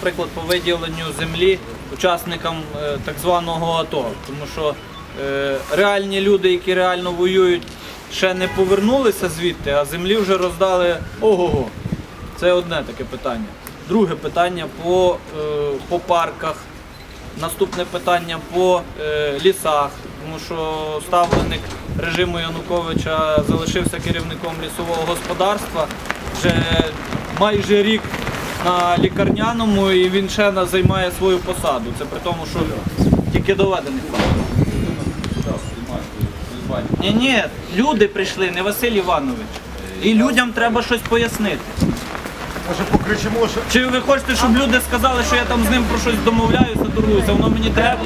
Наприклад, по виділенню землі учасникам е, так званого АТО, тому що е, реальні люди, які реально воюють, ще не повернулися звідти, а землі вже роздали ого-го. Це одне таке питання. Друге питання по, е, по парках. Наступне питання по лісах, тому що ставленик режиму Януковича залишився керівником лісового господарства вже майже рік на лікарняному і він ще на- займає свою посаду. Це при тому, що тільки доведений факт. Ні, ні, люди прийшли, не Василь Іванович. І людям треба щось пояснити. Може покричимо, що Чи ви хочете, щоб люди сказали, що я там з ним про щось домовляюся, торгуюся, воно мені треба?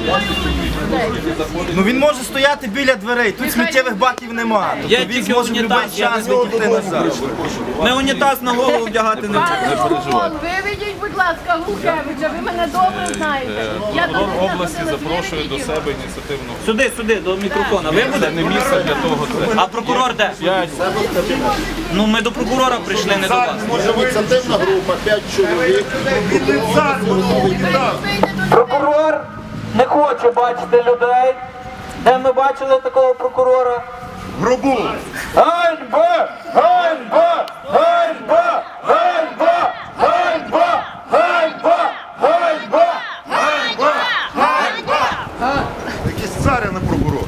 Ну він може стояти біля дверей, тут сміттєвих баків немає. Тобто він тільки зможе в будь-який я час не назад. Ми унітаз на голову вдягати не будемо. Пане Соломон, виведіть, будь ласка, Гулкевича, ви мене добре знаєте. Я до Прокурор області запрошує до себе ініціативну. Сюди, сюди, до мікрофона. Ви будете? Не місце для того. Це А прокурор де? Ну ми до прокурора прийшли, не до вас. Ініціативна група, 5 чоловік. Прокурор не хоче бачити людей. Де ми бачили такого прокурора? грубу. Ганьба! Ганьба! Ганьба! Ганьба! Ганьба! Ганьба! Ганьба! Якийсь царя на прокурор.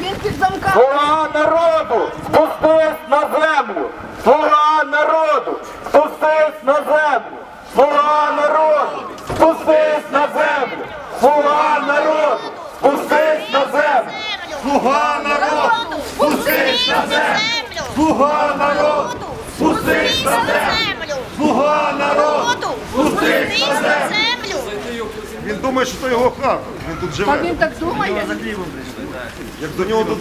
Він під замком. Слуга народу! Спустись на землю! Слуга народу! Спустись на землю! Слуга народу! Спустись на землю! Слуга народу! Спустись на землю! Слуга народу! Спустись на землю! Слуга народу! Спустись на землю! Слуга народу! Спустись на землю! Він думає, що то його хата. Він тут живе. Так він так думає. Як до нього